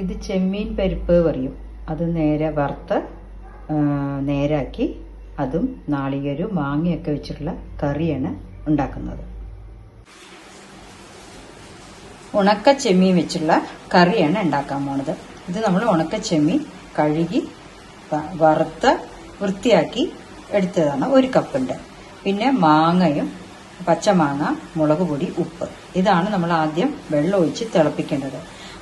ഇത് ചെമ്മീൻ പരിപ്പ് പറയും. അത് നേരെ വറുത്ത് നേരാക്കി അതും നാളികേരും മാങ്ങയൊക്കെ വെച്ചിട്ടുള്ള കറിയാണ് ഉണ്ടാക്കുന്നത്. ഉണക്ക ചെമ്മീൻ വെച്ചുള്ള കറിയാണ് ഉണ്ടാക്കാൻ പോണത്. ഇത് നമ്മൾ ഉണക്ക ചെമ്മീൻ കഴുകി വറുത്ത് വൃത്തിയാക്കി എടുത്തതാണ് ഒരു കപ്പുണ്ട്. പിന്നെ മാങ്ങയും പച്ചമാങ്ങ മുളക് പൊടി ഉപ്പ്. ഇതാണ് നമ്മൾ ആദ്യം വെള്ളം ഒഴിച്ച് തിളപ്പിക്കേണ്ടത്.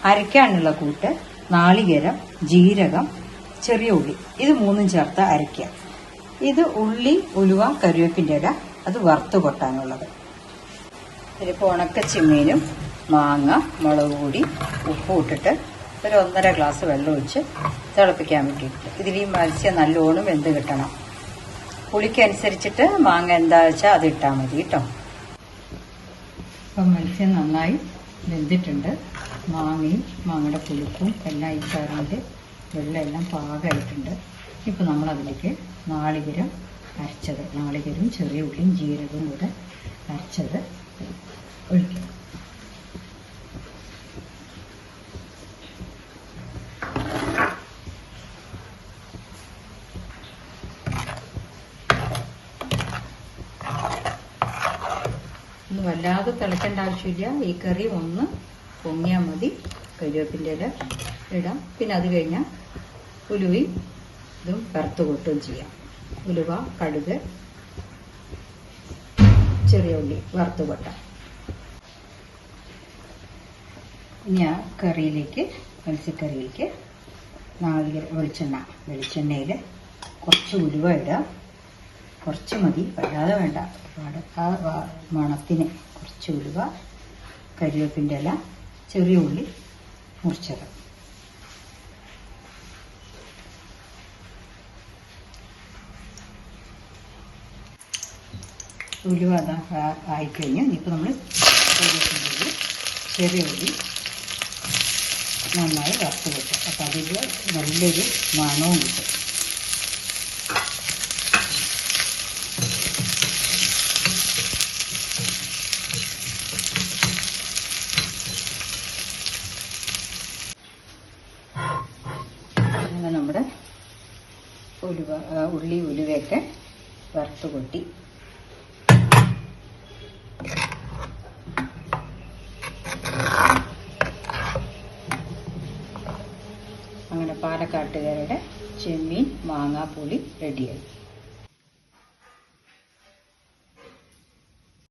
അരയ്ക്കാനുള്ള കൂട്ട് നാളികേരം ജീരകം ചെറിയ ഉള്ളി. ഇത് മൂന്നും ചേർത്ത് അരയ്ക്കുക. ഇത് ഉള്ളി ഉലുവ കരുവേപ്പിന്റെ ഇല അത് വറുത്ത് കൊട്ടാനുള്ളത്. ഉണക്ക ചെമ്മീനും മാങ്ങ മുളക് പൊടി ഉപ്പും ഇട്ടിട്ട് ഒരു ഒന്നര ഗ്ലാസ് വെള്ളം ഒഴിച്ച് തിളപ്പിക്കാൻ വേണ്ടിയിട്ട്. ഇതിൽ ഈ മത്സ്യം നല്ലോണം വെന്ത് കിട്ടണം. പുളിക്കനുസരിച്ചിട്ട് മാങ്ങ എന്താ വെച്ചാൽ അത് ഇട്ടാൽ മതി കേട്ടോ. അപ്പം മത്സ്യം നന്നായി വെന്തിട്ടുണ്ട്. മാങ്ങയും മാങ്ങയുടെ പുളിപ്പും എല്ലാം ഈ കറിയിൽ വെള്ളം എല്ലാം പാകമായിട്ടുണ്ട്. ഇപ്പം നമ്മളതിലേക്ക് നാളികരം അരച്ചത്. നാളികരും ചെറിയ ഉള്ളിയും ജീരകവും കൂടെ അരച്ചത് ഒഴിക്കും. ഒന്ന് വല്ലാതെ തിളക്കേണ്ട ആവശ്യമില്ല. ഈ കറി ഒന്ന് പൊങ്ങിയാൽ മതി. കരിവേപ്പിന്റെ ഇല ഇടാം. പിന്നെ അത് കഴിഞ്ഞാൽ ഉലുവയും ഇതും വറുത്ത് കൊട്ടുകയും ചെയ്യാം. ഉലുവ കടുക് ചെറിയ ഉള്ളി വറുത്ത് കൊട്ടാം. ഇനി ആ കറിയിലേക്ക് മത്സ്യക്കറിയിലേക്ക് നാളികേര വെളിച്ചെണ്ണ വെളിച്ചെണ്ണയിൽ കുറച്ച് ഉലുവ ഇടാം. കുറച്ച് മതി വല്ലാതെ വേണ്ട. ആ മണത്തിന് കുറച്ച് ഉലുവ കരിവേപ്പിന്റെ ഇല ചെറിയ ഉള്ളി മുറിച്ചത്. ഉലുവ അതാ ആയിക്കഴിഞ്ഞ്. ഇനിയിപ്പോൾ നമ്മൾ ചെറിയ ഉള്ളി നന്നായി വറുത്ത് വെക്കും അപ്പം അതിൽ നല്ലൊരു മണവും കിട്ടും അങ്ങനെ നമ്മുടെ ഉലുവ ഉള്ളി ഉലുവയൊക്കെ വറുത്ത് കൊട്ടി. അങ്ങനെ പാലക്കാട്ടുകാരുടെ ചെമ്മീൻ മാങ്ങാപ്പുളി റെഡിയായി.